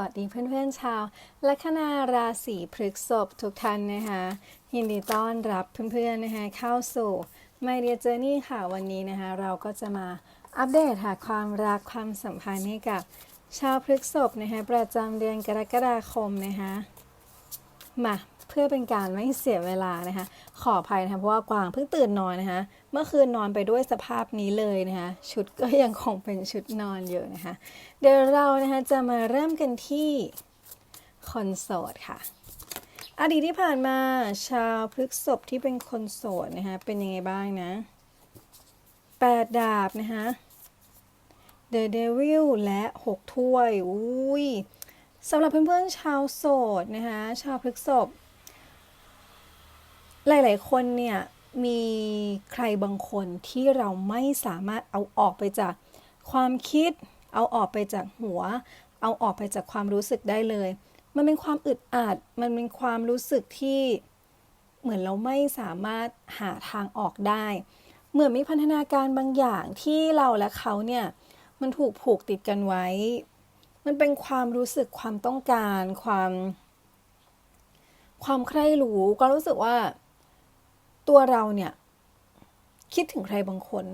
วัสดีเพื่อนๆชาวลัคนาราศีพฤษภทุกท่านนะคะยินดีต้อนรับเพื่อนๆนะคะเข้าสู่ My Dear Journey ค่ะวันนี้นะคะเราก็จะมาอัปเดตหาความรักความสัมพันธ์ให้กับชาวพฤษภนะคะประจำเดือนกรกฎาคมนะคะมา พื่อเป็นการไม่เสียเวลานะคะ ขออภัยนะคะเพราะว่ากวางเพิ่งตื่นนอนนะคะ เมื่อคืนนอนไปด้วยสภาพนี้เลยนะคะ ชุดก็ยังคงเป็นชุดนอนอยู่นะคะ เดี๋ยวเรานะคะจะมาเริ่มกันที่คนโสดค่ะ อดีตที่ผ่านมาชาวพฤกษภที่เป็นคนโสดนะคะ เป็นยังไงบ้างนะแปดดาบนะคะ The Devil และหกถ้วย อุ้ยสำหรับเพื่อนๆชาวโสดนะคะ ชาวพฤกษภ หลาย ๆ คนเนี่ยมีใครบางคนที่เราไม่สามารถเอาออกไปจากความคิด เอาออกไปจากหัว เอาออกไปจากความรู้สึกได้เลย มันเป็นความอึดอัด มันเป็นความรู้สึกที่เหมือนเราไม่สามารถหาทางออกได้ เหมือนมีพันธนาการบางอย่างที่เราและเขาเนี่ยมันถูกผูกติดกันไว้ มันเป็นความรู้สึกความต้องการ ความ ความใคร่รู้ก็รู้สึกว่า ตัวเราเนี่ย คิดถึงใครบางคน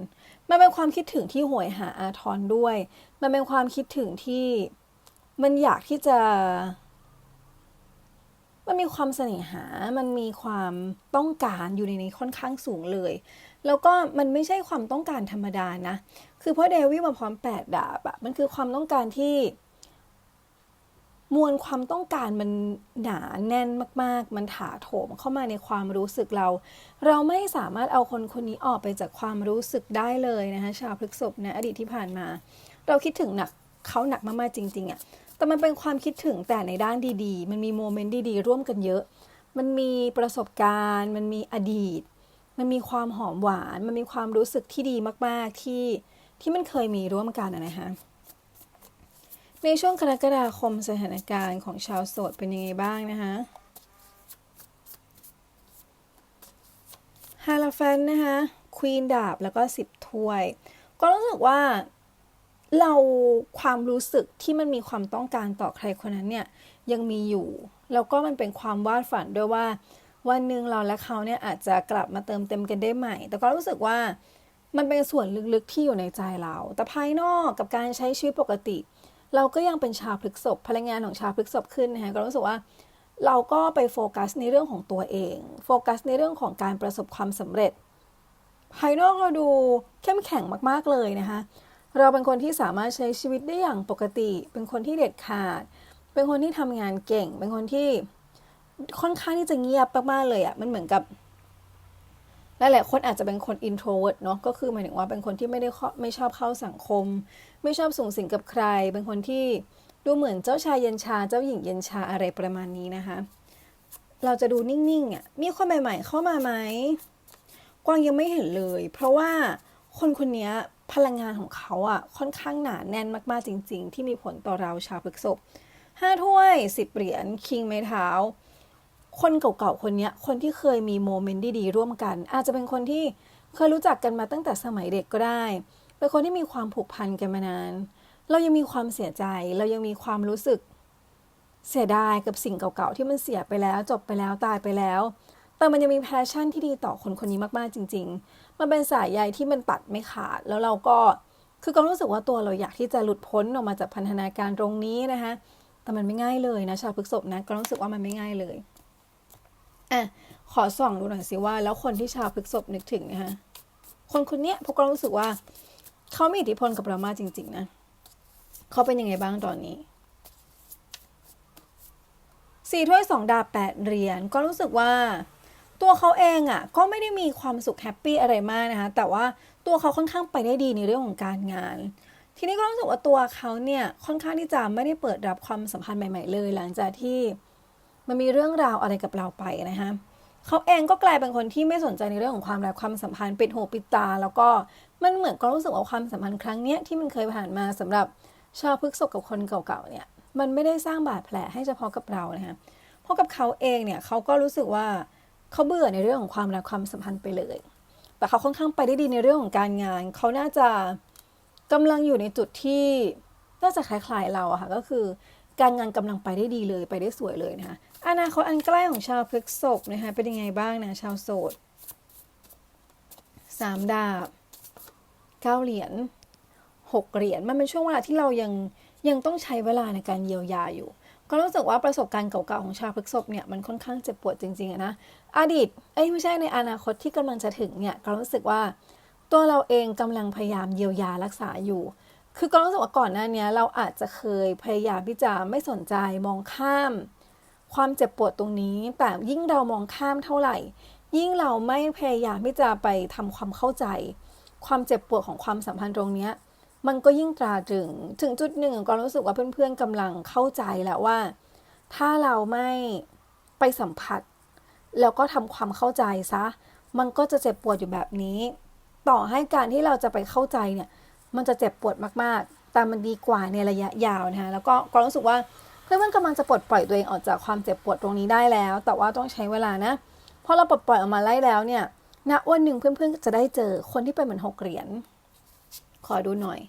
มันเป็นความคิดถึงที่โหยหาอาทรด้วย มันเป็นความคิดถึงที่มันอยากที่จะ มันมีความเสน่หา มันมีความต้องการอยู่ในนี้ค่อนข้างสูงเลย แล้วก็มันไม่ใช่ความต้องการธรรมดานะ คือเพราะเดวิลมาพร้อมแปดดาบอะมันคือความต้องการที่ มวลความต้องการมันหนาแน่นมาก ๆ มันถาโถมเข้ามาในความรู้สึกเรา เราไม่สามารถเอาคนคนนี้ออกไปจากความรู้สึกได้เลยนะคะชาวพฤกษภนอดีตที่ผ่านมา เราคิดถึงหนักเขาหนักมากๆจริงๆอะ่ะแต่มันเป็นความคิดถึงแต่ในด้านดีๆ มันมีโมเมนต์ดีๆ ร่วมกันเยอะ มันมีประสบการณ์ มันมีอดีต มันมีความหอมหวาน มันมีความรู้สึกที่ดีมากๆที่ที่มันเคยมีร่วมกันนะคะ ในช่วงกรกฎาคมสถานการณ์ของชาวโสดเป็นยังไงบ้างนะคะฮาลาแฟนนะคะควีนดาบแล้วก็สิบถ้วย ก็รู้สึกว่าเราความรู้สึกที่มันมีความต้องการต่อใครคนนั้นเนี่ยยังมีอยู่ แล้วก็มันเป็นความวาดฝันด้วยว่า วันหนึ่งเราและเขาเนี่ยอาจจะกลับมาเติมเต็มกันได้ใหม่ แต่ก็รู้สึกว่ามันเป็นส่วนลึกๆที่อยู่ในใจเรา แต่ภายนอกกับการใช้ชีวิตปกติ เราก็ยังเป็นชาวพฤกษภพลังงานของชาวพฤกษภขึ้นนะคะก็รู้สึกว่าเราก็ไปโฟกัสในเรื่องของตัวเอง โฟกัสในเรื่องของการประสบความสำเร็จ ภายนอกเราดูเข้มแข็งมากๆเลยนะคะ เราเป็นคนที่สามารถใช้ชีวิตได้อย่างปกติ เป็นคนที่เด็ดขาด เป็นคนที่ทำงานเก่ง เป็นคนที่ค่อนข้างที่จะเงียบมากๆเลยอะ่ะ มันเหมือนกับ หลายๆคนอาจจะเป็นคน introvert เนาะก็คือหมายถึงว่าเป็นคนที่ไม่ได้ไม่ชอบเข้าสังคม ไม่ชอบสูงสิงกับใคร เป็นคนที่ดูเหมือนเจ้าชายเย็นชาเจ้าหญิงเย็นชาอะไรประมาณนี้นะคะ เราจะดูนิ่งๆอะมีคนใหม่ๆ เข้ามาไหมกวางยังไม่เห็นเลย เพราะว่าคนคนนี้พลังงานของเขาอะค่อนข้างหนาแน่นมากๆจริง ๆ ที่มีผลต่อเราชาวพฤกษภห้าถ้วยสิบเหรียญคิงไม้เท้า คนเก่าๆคนนี้คนที่เคยมีโมเมนต์ดีๆร่วมกัน อาจจะเป็นคนที่เคยรู้จักกันมาตั้งแต่สมัยเด็กก็ได้ เป็นคนที่มีความผูกพันกันมานาน เรายังมีความเสียใจ เรายังมีความรู้สึกเสียดายกับสิ่งเก่าๆที่มันเสียไปแล้ว จบไปแล้วตายไปแล้ว แต่มันยังมีแพชชั่นที่ดีต่อคนคนนี้มากๆจริง ๆ มันเป็นสายใยที่มันตัดไม่ขาด แล้วเราก็คือก็รู้สึกว่าตัวเราอยากที่จะหลุดพ้นออกมาจากพันธนาการตรงนี้นะคะแต่มันไม่ง่ายเลยนะชาวพฤกษภนะก็รู้สึกว่ามันไม่ง่ายเลย อะขอส่องดูหน่อยสิว่า แล้วคนที่ชาวพฤกษภนึกถึงนะคะคนคนนี้พวกเรารู้สึกว่า เขามีอิทธิพลกับเรามากจริง ๆ นะ เขาเป็นยังไงบ้างตอนนี้สี่ถ้วยสองดาบแปดเหรียญก็รู้สึกว่าตัวเขาเองอะ่ะก็ไม่ได้มีความสุขแฮปปี้อะไรมากนะคะ แต่ว่าตัวเขาค่อนข้างไปได้ดีในเรื่องของการงาน ทีนี้ก็รู้สึกว่าตัวเขาเนี่ยค่อนข้างที่จะไม่ได้เปิดรับความสัมพันธ์ใหม่ ๆ เลย หลังจากที่ มันมีเรื่องราวอะไรกับเราไปนะคะเขาเองก็กลายเป็นคนที่ไม่สนใจในเรื่องของความรักความสัมพันธ์ปิดหูปิดตา แล้วก็มันเหมือนก็รู้สึกว่าความสัมพันธ์ครั้งเนี้ยที่มันเคยผ่านมาสำหรับชาวพฤกษภกับคนเก่าๆเนี่ยมันไม่ได้สร้างบาดแผลให้เฉพาะกับเรานะคะเพราะกับเขาเองเนี่ยเขาก็รู้สึกว่าเขาเบื่อในเรื่องของความรักความสัมพันธ์ไปเลย แต่เขาค่อนข้างไปได้ดีในเรื่องของการงาน เขาน่าจะกำลังอยู่ในจุดที่น่าจะคล้ายๆเราอะค่ะก็คือการงานกำลังไปได้ดีเลยไปได้สวยเลยนะคะ อนาคตอันใกล้ของชาวพฤกษภนะคะเป็นยังไงบ้างนะชาวโสดสามดาบเก้าเหรียญหกเหรียญมันเป็นช่วงเวลาที่เรายังยังต้องใช้เวลาในการเยียวยาอยู่ ก็รู้สึกว่าประสบการณ์เก่าๆของชาวพฤกษภเนี่ยมันค่อนข้างเจ็บปวดจริงๆนะอดีตเอ้ยไม่ใช่ในอนาคตที่กำลังจะถึงเนี่ยก็รู้สึกว่าตัวเราเองกำลังพยายามเยียวยารักษาอยู่ คือก็รู้สึกว่าก่อนหน้านี้เราอาจจะเคยพยายามที่จะไม่สนใจมองข้าม ความเจ็บปวดตรงนี้ แต่ยิ่งเรามองข้ามเท่าไหร่ ยิ่งเราไม่พยายามที่จะไปทำความเข้าใจ ความเจ็บปวดของความสัมพันธ์ตรงเนี้ยมันก็ยิ่งตราตรึง ถึงจุดหนึ่งก็รู้สึกว่าเพื่อนๆกำลังเข้าใจแล้วว่า ถ้าเราไม่ไปสัมผัส แล้วก็ทำความเข้าใจซะ มันก็จะเจ็บปวดอยู่แบบนี้ ต่อให้การที่เราจะไปเข้าใจเนี่ย มันจะเจ็บปวดมากๆ แต่มันดีกว่าในระยะยาวนะคะแล้วก็ก็รู้สึกว่า เพื่อนๆกำลังจะปลดปล่อยตัวเองออกจากความเจ็บปวดตรงนี้ได้แล้ว แต่ว่าต้องใช้เวลานะพอเราปลดปล่อยออกมาไล่แล้วเนี่ยณวันหนึ่งเพื่อนๆจะได้เจอคนที่เป็นเหมือนหกเหรียญขอดูหน่อย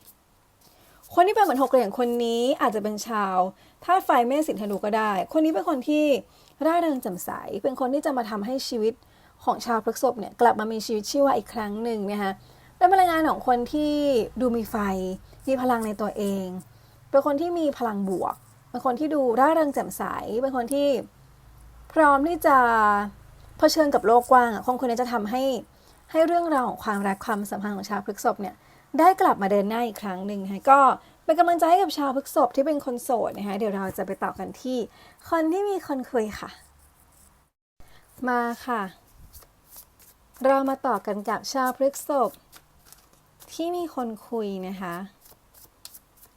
คนที่เป็นเหมือนหกเหรียญคนนี้อาจจะเป็นชาวธาตุไฟเมษสิงห์ธนูก็ได้ คนนี้เป็นคนที่ร่าเริงแจ่มใส เป็นคนที่จะมาทำให้ชีวิตของชาวพฤษภเนี่ยกลับมามีชีวิตชีวาอีกครั้งหนึ่งนะคะเป็นพลังงานของคนที่ดูมีไฟ มีพลังในตัวเอง เป็นคนที่มีพลังบวก เป็นคนที่ดูร่าเริงแจ่มใส เป็นคนที่พร้อมที่จะเผชิญกับโลกกว้างอะคนคนนี้จะทำให้ให้เรื่องราวของความรักความสัมพันธ์ของชาวพฤษภเนี่ยได้กลับมาเดินหน้าอีกครั้งหนึ่งนะคะก็เป็นกำลังใจให้กับชาวพฤษภที่เป็นคนโสดนะคะเดี๋ยวเราจะไปต่อกันที่ คนที่มีคนคุยค่ะ มาค่ะ เรามาต่อกันกับชาวพฤษภที่มีคนคุยนะคะ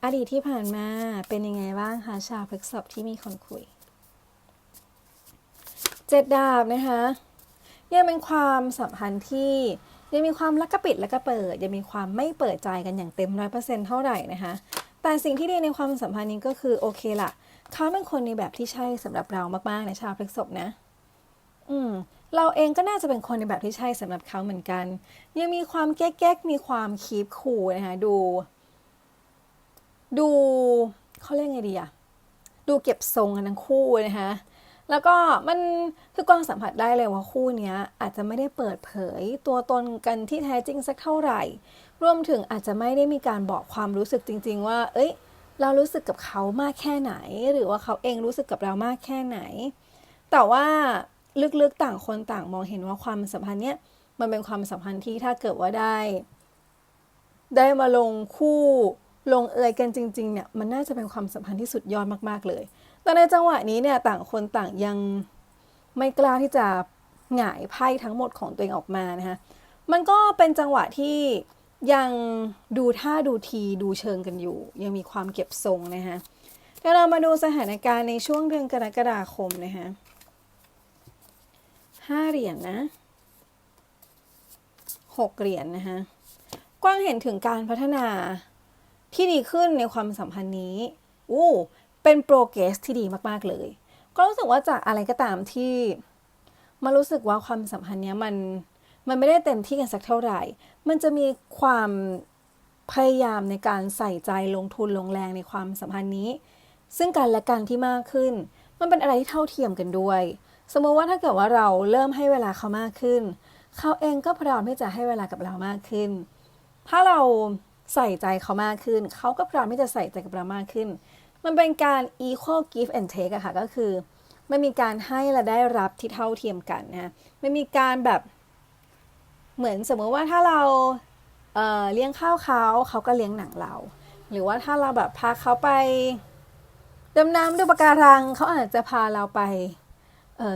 อดีตที่ผ่านมาเป็นยังไงบ้างคะชาวพฤษภที่มีคนคุยเจ็ดดาบนะคะยังเป็นความสัมพันธ์ที่ยังมีความลักกระปิดและกระเปิดยังมีความไม่เปิดใจกันอย่างเต็มร้อยเปอร์เซ็นต์เท่าไหร่นะคะแต่สิ่งที่ดีในความสัมพันธ์นี้ก็คือโอเคล่ะเขาเป็นคนในแบบที่ใช่สำหรับเรามากๆในชาวพฤกษภนะ อืมเราเองก็น่าจะเป็นคนในแบบที่ใช่สำหรับเขาเหมือนกัน ยังมีความแก๊กๆมีความคีบคูนะคะดู ดูเขาเรียกไงดีอะดูเก็บทรงกันทั้งคู่นะคะแล้วก็มันคือกวางสัมผัสได้เลยว่าคู่นี้อาจจะไม่ได้เปิดเผยตัวตนกันที่แท้จริงสักเท่าไหร่ รวมถึงอาจจะไม่ได้มีการบอกความรู้สึกจริง ๆ ว่า เอ้ย เรารู้สึกกับเขามากแค่ไหน หรือว่าเขาเองรู้สึกกับเรามากแค่ไหน แต่ว่าลึกๆต่างคนต่างมองเห็นว่าความสัมพันธ์เนี้ยมันเป็นความสัมพันธ์ที่ถ้าเกิดว่าได้ ได้มาลงคู่ ลงเอยกันจริงๆเนี่ยมันน่าจะเป็นความสัมพันธ์ที่สุดยอดมากๆเลยแต่ในจังหวะนี้เนี่ยต่างคนต่างยังไม่กล้าที่จะหงายไพ่ทั้งหมดของตัวเองออกมานะคะมันก็เป็นจังหวะที่ยังดูท่าดูทีดูเชิงกันอยู่ ยังมีความเก็บทรงนะคะเดี๋ยวเรามาดูสถานการณ์ในช่วงเดือนกรกฎาคมนะคะห้าเหรียญนนะหกเหรียญนนะคะกว้างเห็นถึงการพัฒนา ที่ดีขึ้นในความสัมพันธ์นี้อู้เป็นโปรเกรสที่ดีมากๆเลย ก็รู้สึกว่าจากอะไรก็ตามที่มารู้สึกว่าความสัมพันธ์เนี้ยมันมันไม่ได้เต็มที่กันสักเท่าไหร่ มันจะมีความพยายามในการใส่ใจลงทุนลงแรงในความสัมพันธ์นี้ ซึ่งกันและกันที่มากขึ้น มันเป็นอะไรที่เท่าเทียมกันด้วย สมมติว่าถ้าเกิดว่าเราเริ่มให้เวลาเขามากขึ้น เขาเองก็พร้อมที่จะให้เวลากับเรามากขึ้น ถ้าเรา ใส่ใจเขามากขึ้น เขาก็พร้อมที่จะใส่ใจกับเรามากขึ้น มันเป็นการ equal give and take อะค่ะ ก็คือ ไม่มีการให้และได้รับที่เท่าเทียมกันนะไม่มีการแบบเหมือนสมมติว่าถ้าเราเเลี้ยงข้าวเขาเขาก็เลี้ยงหนังเรา หรือว่าถ้าเราแบบพาเขาไปดำน้ำดูปะการัง เขาอาจจะพาเราไป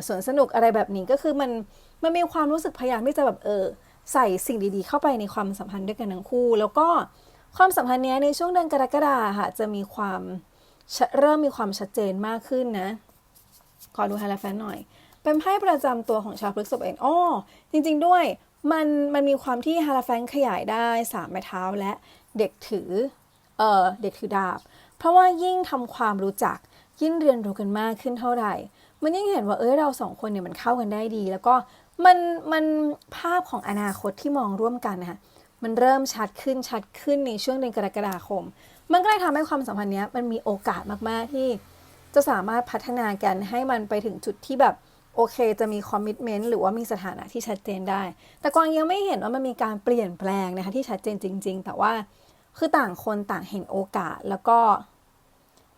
สวนสนุกอะไรแบบนี้ก็คือมันมันมีความรู้สึกพยายามที่จะแบบเออ ใส่สิ่งดีๆ เข้าไปในความสัมพันธ์ด้วยกันทั้งคู่ แล้วก็ความสัมพันธ์นี้ในช่วงเดือนกรกฎาค่ะจะมีความเริ่มมีความชัดเจนมากขึ้นนะ ขอดูไฮไลท์แฟนหน่อย เป็นไพ่ประจำตัวของชาวพฤษภเองอ๋อจริง ๆ ด้วยมันมันมีความที่ฮาราแฟนขยายได้สามไม้เท้าและเด็กถือเอ่อเด็กถือดาบ เพราะว่ายิ่งทำความรู้จักยิ่งเรียนรู้กันมากขึ้นเท่าไหร่ มันยิ่งเห็นว่าเอ้ยเราสองคนเนี่ยมันเข้ากันได้ดี แล้วก็ มันมันภาพของอนาคตที่มองร่วมกันนะคะมันเริ่มชัดขึ้นชัดขึ้นในช่วงเดือนกรกฎาคม มันก็เลยทำให้ความสัมพันธ์นี้มันมีโอกาสมากๆที่ จะสามารถพัฒนากันให้มันไปถึงจุดที่แบบโอเคจะมีคอมมิชเมนต์หรือว่ามีสถานะที่ชัดเจนได้ แต่กวางยังไม่เห็นว่ามันมีการเปลี่ยนแปลงนะคะที่ชัดเจนจริง ๆ แต่ว่าคือต่างคนต่างเห็นโอกาสแล้วก็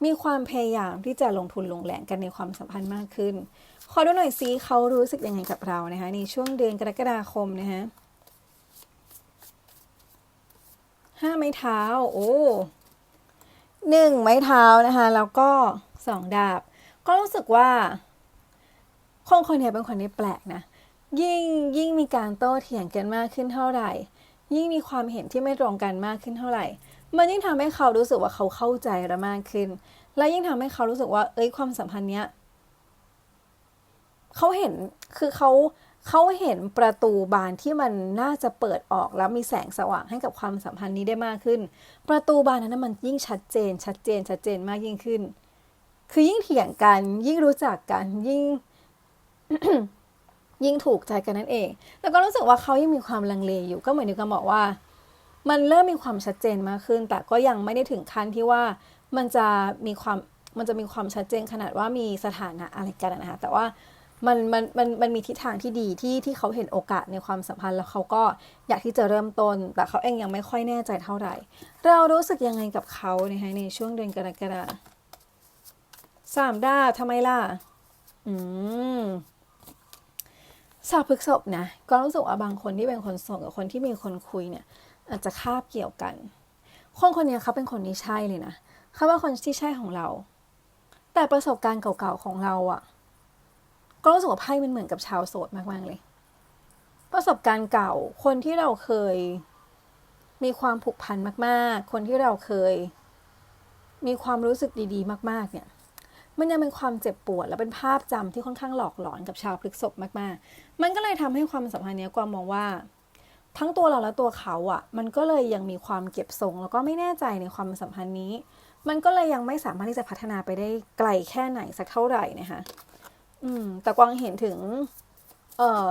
มีความพยายามที่จะลงทุนลงแรงกันในความสัมพันธ์มากขึ้น ขอดูหน่อยซิเขารู้สึกยังไงกับเรานะคะในช่วงเดือนกรกฎาคมนะคะห้าไม้เท้า โอ้หนึ่งไม้เท้านะคะ แล้วก็สองดาบ ก็รู้สึกว่าคนคนนี้เป็นคนที่แปลกนะ ยิ่งยิ่งมีการโต้เถียงกันมากขึ้นเท่าไหร่ ยิ่งมีความเห็นที่ไม่ตรงกันมากขึ้นเท่าไหร่ มันยิ่งทำให้เขารู้สึกว่าเขาเข้าใจเรามากขึ้น และยิ่งทำให้เขารู้สึกว่า เอ้ยความสัมพันธ์เนี้ยเขาเห็นคือเขาเขาเห็นประตูบานที่มันน่าจะเปิดออกแล้วมีแสงสว่างให้กับความสัมพันธ์นี้ได้มากขึ้น ประตูบานนั้นมันยิ่งชัดเจน ชัดเจน ชัดเจนมากยิ่งขึ้น คือยิ่งเถียงกัน ยิ่งรู้จักกันยิ่ง ยิ่งถูกใจกันนั่นเอง แล้วก็รู้สึกว่าเขายังมีความลังเลอยู่ก็เหมือนที่กบอกว่า มันเริ่มมีความชัดเจนมากขึ้น แต่ก็ยังไม่ได้ถึงขั้นที่ว่ามันจะมีความมันจะมีความชัดเจนขนาดว่ามีสถานะอะไรกันนะคะแต่ว่ามันมันมันมันมีทิศทางที่ดีที่ที่เขาเห็นโอกาสในความสัมพันธ์แล้วเขาก็อยากที่จะเริ่มต้น แต่เขาเองยังไม่ค่อยแน่ใจเท่าไหร่ เรารู้สึกยังไงกับเขานะคะในช่วงเดือนกรกฎาสามดาทำไมล่ะ อืมสาวพฤกษบนะ ก็รู้สึกว่าบางคนที่เป็นคนโสดกับคนที่มีคนคุยเนี่ย อาจจะคาบเกี่ยวกัน คนคนนี้เขาเป็นคนที่ใช่เลยนะเขาเป็นคนที่ใช่ของเรา แต่ประสบการณ์เก่าๆของเราอะก็รู้สึกว่าไพ่มันเหมือนกับชาวโสดมากๆเลย ประสบการณ์เก่าคนที่เราเคยมีความผูกพันมากๆ คนที่เราเคย มีความรู้สึกดีๆ มาก ๆ เนี่ย มันยังเป็นความเจ็บปวด และเป็นภาพจำที่ค่อนข้างหลอกหลอนกับชาวพฤกษบมาก ๆ มันก็เลยทำให้ความสัมพันธ์นี้กวางมองว่า ทั้งตัวเราและตัวเขาอะ่ะ มันก็เลยยังมีความเก็บทรง แล้วก็ไม่แน่ใจในความสัมพันธ์นี้ มันก็เลยยังไม่สามารถที่จะพัฒนาไปได้ไกลแค่ไหนสักเท่าไหร่นะคะอืม แต่กวางเห็นถึง เอ่อ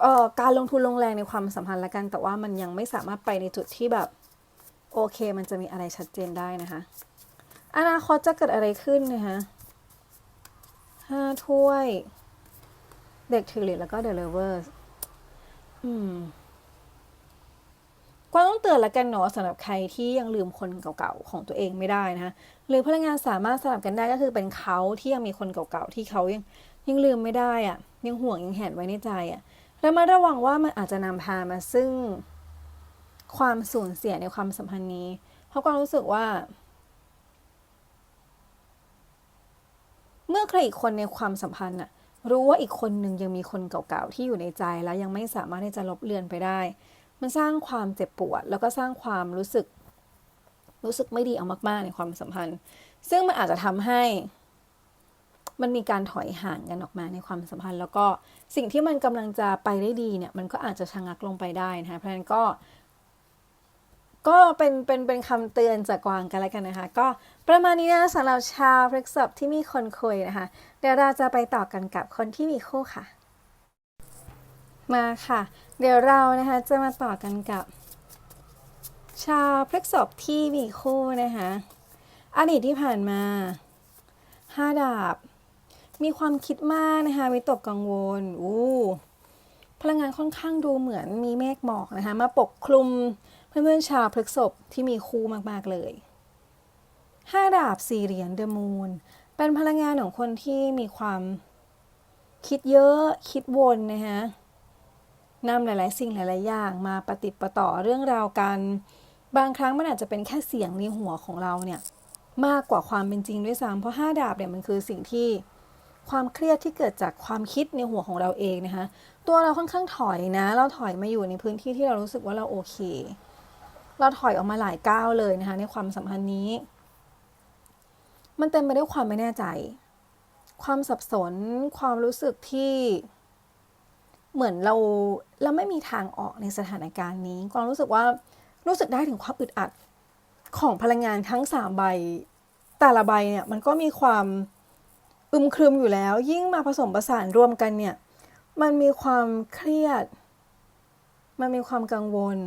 เอ่อการลงทุนลงแรงในความสัมพันธ์ละกัน แต่ว่ามันยังไม่สามารถไปในจุดที่แบบ โอเค มันจะมีอะไรชัดเจนได้นะคะ อนาคตจะเกิดอะไรขึ้นนะคะห้าถ้วย เด็กถือเหรียญแล้วก็เดลเวอร์ อืมกวาต้องเตือนละกันเนาะสำหรับใครที่ยังลืมคนเก่าๆของตัวเองไม่ได้นะหรือพลังงานสามารถสลับกันได้ก็คือเป็นเขาที่ยังมีคนเก่าๆที่เขายังยังลืมไม่ได้อะยังห่วงยังแหนไว้ในใจอะแล้วมาระวังว่ามันอาจจะนำพามาซึ่งความสูญเสียในความสัมพันธ์นี้ เพราะกวางรู้สึกว่า เมื่อใครอีกคนในความสัมพันธ์อะ รู้ว่าอีกคนหนึ่งยังมีคนเก่าๆที่อยู่ในใจแล้วยังไม่สามารถที่จะลบเลือนไปได้ มันสร้างความเจ็บปวด แล้วก็สร้างความรู้สึก รู้สึกไม่ดีเอามากๆในความสัมพันธ์ ซึ่งมันอาจจะทำให้ มันมีการถอยห่างกันออกมาในความสัมพันธ์ แล้วก็สิ่งที่มันกำลังจะไปได้ดีเนี่ย มันก็อาจจะชะงักลงไปได้นะคะเพราะฉะนั้นก็ ก็เป็นเป็นเป็นคำเตือนจากกวางกันแล้วกันนะคะ ก็ประมาณนี้นะสำหรับชาวพฤกษบที่มีคนคุยนะคะ เดี๋ยวเราจะไปต่อกันกับคนที่มีคู่ค่ะ มาค่ะ เดี๋ยวเรานะคะจะมาต่อกันกับ ชาวพฤกษบที่มีคู่นะคะอดีตที่ผ่านมาห้าดาบ มีความคิดมากนะคะวิตกกังวลอู้พลังงานค่อนข้างดูเหมือนมีเมฆหมอกนะคะ มาปกคลุม เพื่อนๆชาวพฤกษบที่มีคู่มากๆเลยห้าดาบสี่เหรียญเดอะมูนเป็นพลังงานของคนที่มีความคิดเยอะคิดวนนะคะนำหลาย ๆ สิ่งหลาย ๆ อย่างมาปฏิปต่อเรื่องราวกัน บางครั้งมันอาจจะเป็นแค่เสียงในหัวของเราเนี่ยมากกว่าความเป็นจริงด้วยซ้ำเพราะห้าดาบเนี่ยมันคือสิ่งที่ความเครียดที่เกิดจากความคิดในหัวของเราเองนะคะตัวเราค่อนข้างถอยนะ เราถอยมาอยู่ในพื้นที่ที่เรารู้สึกว่าเราโอเค เราถอยออกมาหลายก้าวเลยนะคะในความสัมพันธ์นี้ มันเต็มไปด้วยความไม่แน่ใจ ความสับสน ความรู้สึกที่เหมือนเราเราไม่มีทางออกในสถานการณ์นี้ความรู้สึกว่ารู้สึกได้ถึงความอึดอัดของพลังงานทั้งสามใบ แต่ละใบเนี่ยมันก็มีความอึมครึมอยู่แล้ว ยิ่งมาผสมผสานรวมกันเนี่ย มันมีความเครียด มันมีความกังวล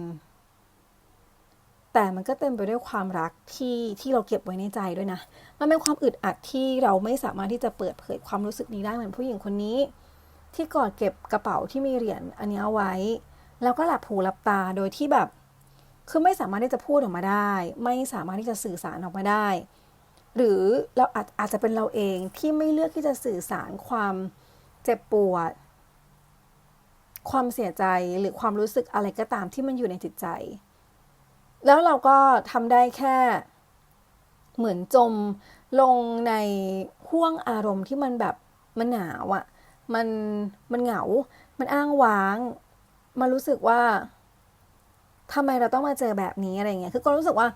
แต่มันก็เต็มไปด้วยความรักที่ที่เราเก็บไว้ในใจด้วยนะ มันเป็นความอึดอัดที่เราไม่สามารถที่จะเปิดเผยความรู้สึกนี้ได้เหมือนผู้หญิงคนนี้ ที่กอดเก็บกระเป๋าที่มีเหรียญอันนี้เอาไว้ แล้วก็หลับหูหลับตาโดยที่แบบคือไม่สามารถที่จะพูดออกมาได้ ไม่สามารถที่จะสื่อสารออกมาได้ หรือเราอาจอาจจะเป็นเราเองที่ไม่เลือกที่จะสื่อสารความเจ็บปวด ความเสียใจหรือความรู้สึกอะไรก็ตามที่มันอยู่ในจิตใจ แล้วเราก็ทำได้แค่เหมือนจมลงในห่วงอารมณ์ที่มันแบบมันหนาวอะ่ะ มันมันเหงา มันอ้างว้าง มันรู้สึกว่าทำไมเราต้องมาเจอแบบนี้อะไรเงี้ย คือก็รู้สึกว่า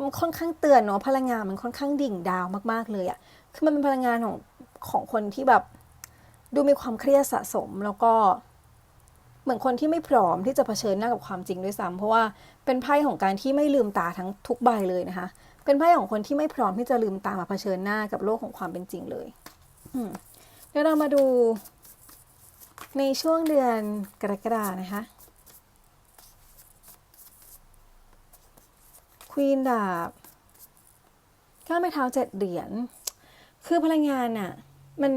มันค่อนข้างเตือนเนาะพลังงานมันค่อนข้างดิ่งดาวมากๆเลยอะ่ะ คือมันเป็นพลังงานของของคนที่แบบ ดูมีความเครียดสะสมแล้วก็ เหมือนคนที่ไม่พร้อมที่จะเผชิญหน้ากับความจริงด้วยซ้ำเพราะว่าเป็นไพ่ของการที่ไม่ลืมตาทั้งทุกใบเลยนะคะ เป็นไพ่ของคนที่ไม่พร้อมที่จะลืมตามาเผชิญหน้ากับโลกของความเป็นจริงเลยเดี๋ยวเรามาดู ในช่วงเดือนกรกฎานะคะ ควีนดาบก้าวไม้เท้าเจ็ดเหรียญ คือพลังงานน่ะ มัน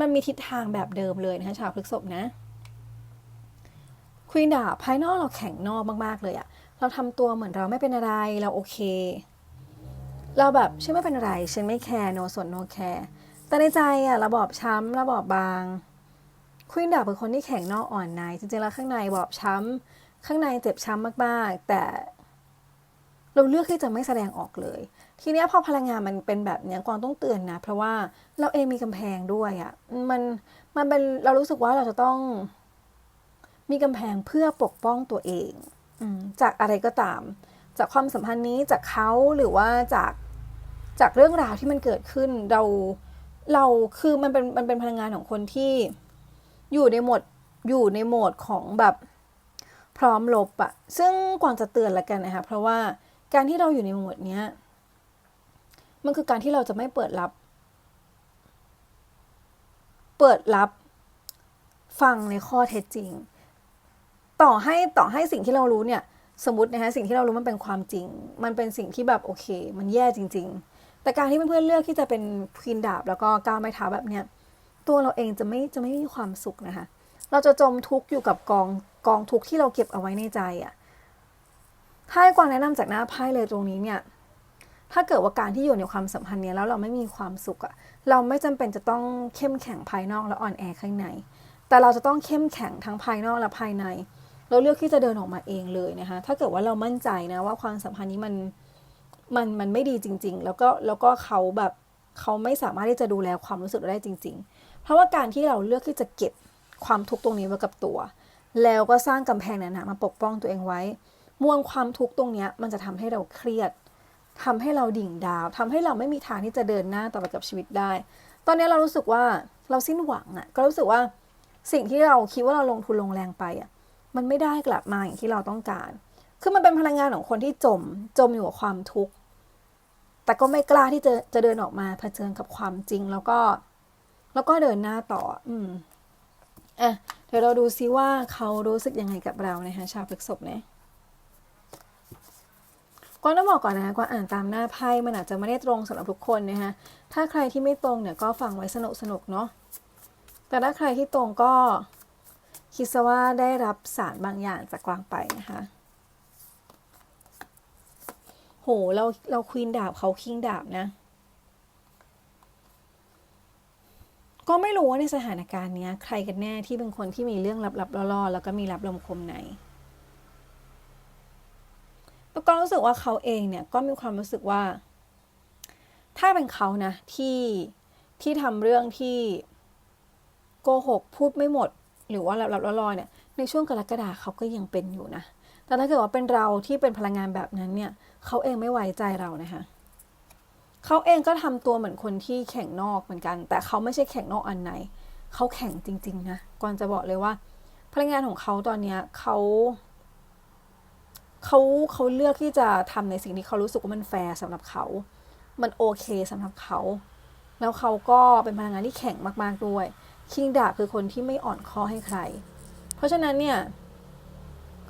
มันมีทิศทางแบบเดิมเลยนะคะชาวพฤษภนะ ควีนดาภายนอกเราแข็งนอกมากๆเลยอะเราทำตัวเหมือนเราไม่เป็นอะไรเราโอเค เราแบบฉันไม่เป็นอะไรฉันไม่แคร์โนสนโนแคร์แต่ในใจอะเราบอบช้ำเราบอบบางควีนดาเป็นคนที่แข็งนอกอ่อนในจริงๆแล้วข้างในบอบช้ำข้างในเจ็บช้ำมากๆ แต่เราเลือกที่จะไม่แสดงออกเลย ทีเนี้ยพอพลังงานมันเป็นแบบเนี้ยกวางต้องเตือนนะ เพราะว่าเราเองมีกำแพงด้วยอะ่ะมันมันเป็นเรารู้สึกว่าเราจะต้อง มีกำแพงเพื่อปกป้องตัวเองอจากอะไรก็ตาม จากความสัมพันธ์นี้จากเขาหรือว่าจากจากเรื่องราวที่มันเกิดขึ้นเราเราคือมันเป็นมันเป็นพลังงานของคนที่อยู่ในโหมดอยู่ในโหมดของแบบพร้อมลบอะซึ่งกวางจะเตือนละกันนะคะเพราะว่าการที่เราอยู่ในโหมดเนี้ยมันคือการที่เราจะไม่เปิดรับ เปิดรับฟังในข้อเท็จจริง ต่อให้ต่อให้สิ่งที่เรารู้เนี่ย สมมตินะคะสิ่งที่เรารู้มันเป็นความจริง มันเป็นสิ่งที่แบบโอเค มันแย่จริง ๆ แต่การที่เพื่อนๆเลือกที่จะเป็นควีนดาบแล้วก็ก้าวไม้เท้าแบบเนี้ยตัวเราเองจะไม่จะไม่มีความสุขนะคะ เราจะจมทุกข์อยู่กับกองกองทุกข์ที่เราเก็บเอาไว้ในใจอะ่ะถ้าให้กวางแนะนำจากหน้าไพ่เลยตรงนี้เนี่ย ถ้าเกิดว่าการที่อยู่ในความสัมพันธ์เนี้ยแล้วเราไม่มีความสุขอะเราไม่จำเป็นจะต้องเข้มแข็งภายนอกและอ่อนแอข้างใน แต่เราจะต้องเข้มแข็งทั้งภายนอกและภายใน เราเลือกที่จะเดินออกมาเองเลยนะคะ ถ้าเกิดว่าเรามั่นใจนะว่าความสัมพันธ์นี้มันมันมันไม่ดีจริง ๆ แล้วก็แล้วก็เขาแบบเขาไม่สามารถที่จะดูแลความรู้สึกเราได้จริง ๆ เพราะว่าการที่เราเลือกที่จะเก็บความทุกข์ตรงนี้ไว้กับตัว แล้วก็สร้างกำแพงนั้นนะมาปกป้องตัวเองไว้ มวลความทุกข์ตรงนี้มันจะทำให้เราเครียดทำให้เราดิ่งดาวทำให้เราไม่มีทางที่จะเดินหน้าต่อไปกับชีวิตได้ ตอนนี้เรารู้สึกว่าเราสิ้นหวังอะ่ะ ก็รู้สึกว่าสิ่งที่เราคิดว่าเราลงทุนลงแรงไปอะ่ะ มันไม่ได้กลับมาอย่างที่เราต้องการ คือมันเป็นพลังงานของคนที่จม จมอยู่กับความทุกข์ แต่ก็ไม่กล้าที่จะจะเดินออกมาเผชิญกับความจริง แล้วก็ แล้วก็เดินหน้าต่อ อืมอะเดี๋ยวเราดูซิว่าเขารู้สึกยังไงกับเรานะคะชาวพฤกษภเนี่ยกวางต้องบอกก่อนนะกวางอ่านตามหน้าไพ่มันอาจจะไม่ได้ตรงสำหรับทุกคนนะคะถ้าใครที่ไม่ตรงเนี่ยก็ฟังไว้สนุกสนุกเนาะแต่ถ้าใครที่ตรงก็ คิดซะว่าได้รับสารบางอย่างจากกวางไปนะคะ โห เราเราควีนดาบเขาคิงดาบนะ ก็ไม่รู้ว่าในสถานการณ์เนี้ย ใครกันแน่ที่เป็นคนที่มีเรื่องลับๆล่อๆแล้วก็มีรับลมคมในแล้วก็รู้สึกว่าเขาเองเนี่ยก็มีความรู้สึกว่า ถ้าเป็นเขานะที่ที่ทำเรื่องที่โกหกพูดไม่หมด หรือว่าลับๆล่อๆเนี่ยในช่วงกรกฎาเขาก็ยังเป็นอยู่นะ แต่ถ้าเกิดว่าเป็นเราที่เป็นพลังงานแบบนั้นเนี่ยเขาเองไม่ไว้ใจเรานะคะเขาเองก็ทำตัวเหมือนคนที่แข็งนอกเหมือนกัน แต่เขาไม่ใช่แข็งนอกอันไหนเขาแข็งจริง ๆ นะก่อนจะบอกเลยว่า พลังงานของเขาตอนเนี้ยเขาเขาเขาเลือกที่จะทำในสิ่งที่เขารู้สึกว่ามันแฟร์สำหรับเขา มันโอเคสำหรับเขา แล้วเขาก็เป็นพลังงานที่แข็งมากๆด้วย คิงดาบคือคนที่ไม่อ่อนข้อให้ใคร เพราะฉะนั้นเนี่ย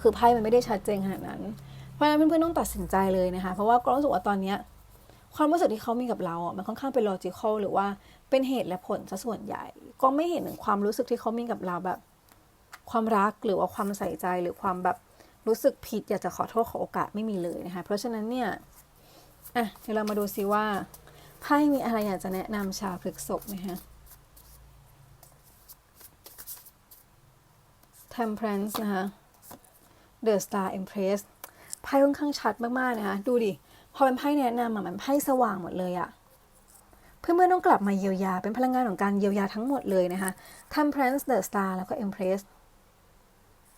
คือไพ่มันไม่ได้ชัดเจนขนาดนั้น เพราะฉะนั้นเพื่อนๆต้องตัดสินใจเลยนะคะ เพราะว่าก็รู้สึกว่าตอนเนี้ยความรู้สึกที่เขามีกับเราอะมันค่อนข้างเป็น logical หรือว่าเป็นเหตุและผลซะส่วนใหญ่ ก็ไม่เห็นถึงความรู้สึกที่เขามีกับเราแบบ ความรักหรือว่าความใส่ใจหรือความแบบรู้สึกผิดอยากจะขอโทษขอโอกาสไม่มีเลยนะคะ เพราะฉะนั้นเนี่ยอะเดี๋ยวเรามาดูซิว่าไพ่มีอะไรอยากจะแนะนำชาวพฤกษบนะคะ Temperance นะคะ The Star Empress ไพ่ค่อนข้างชัดมากๆนะคะ ดูดิ พอเป็นไพ่แนะนำอะมันไพ่สว่างหมดเลยอะเพื่อนๆต้องกลับมาเยียวยา เป็นพลังงานของการเยียวยาทั้งหมดเลยนะคะ Temperance The Star แล้วก็ Empress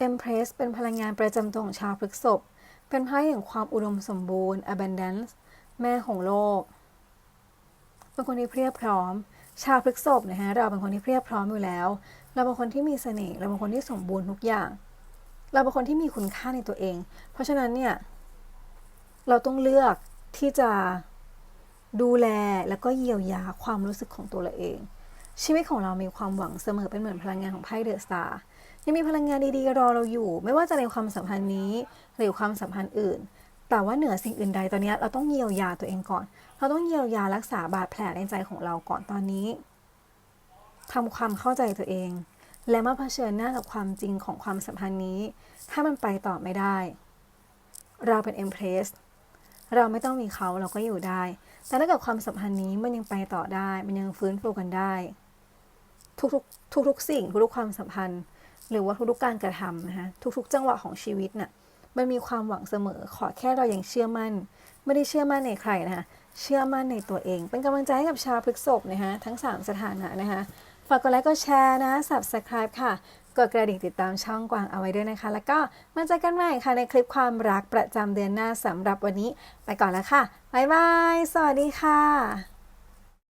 Empress เป็นพลังงานประจำตัวของชาวพฤกษบเป็นไพ่แห่งความอุดมสมบูรณ์ abundance แม่ของโลก เป็นคนที่เพียบพร้อม ชาวพฤกษบนะคะเราเป็นคนที่เพียบพร้อมอยู่แล้ว เราเป็นคนที่มีเสน่ห์เราเป็นคนที่สมบูรณ์ทุกอย่าง เราเป็นคนที่มีคุณค่าในตัวเอง เพราะฉะนั้นเนี่ยเราต้องเลือกที่จะดูแลแล้วก็เยียวยาความรู้สึกของตัวเราเอง ชีวิตของเรามีความหวังเสมอเป็นเหมือนพลังงานของไพ่เดอะสตาร์ยังมีพลังงานดีๆรอเราอยู่ ไม่ว่าจะในความสัมพันธ์นี้หรือความสัมพันธ์อื่น แต่ว่าเหนือสิ่งอื่นใดตอนนี้เราต้องเยียวยาตัวเองก่อน เราต้องเยียวยารักษาบาดแผลในใจของเราก่อนตอนนี้ ทำความเข้าใจตัวเอง และมาเผชิญหน้ากับความจริงของความสัมพันธ์นี้ ถ้ามันไปต่อไม่ได้ เราเป็นเอ็มเพรสเราไม่ต้องมีเขาเราก็อยู่ได้ แต่ถ้าเกิดความสัมพันธ์นี้มันยังไปต่อได้ มันยังฟื้นฟูกันได้ ทุกๆทุกๆสิ่งทุกๆความสัมพันธ์ หรือว่าทุกๆการกระทำนะคะทุกๆ จังหวะของชีวิตน่ะมันมีความหวังเสมอ ขอแค่เรายังเชื่อมั่น ไม่ได้เชื่อมั่นในใครนะคะเชื่อมั่นในตัวเอง เป็นกำลังใจให้กับชาวพฤกษบนะคะทั้ง 3 สถานะนะคะ ฝากกดไลค์กดแชร์นะ subscribe ค่ะ กดกระดิ่งติดตามช่องกวางเอาไว้ด้วยนะคะ แล้วก็มาเจอกันใหม่ค่ะในคลิปความรักประจำเดือนหน้าสำหรับวันนี้ ไปก่อนแล้วค่ะบ๊ายบาย สวัสดีค่ะ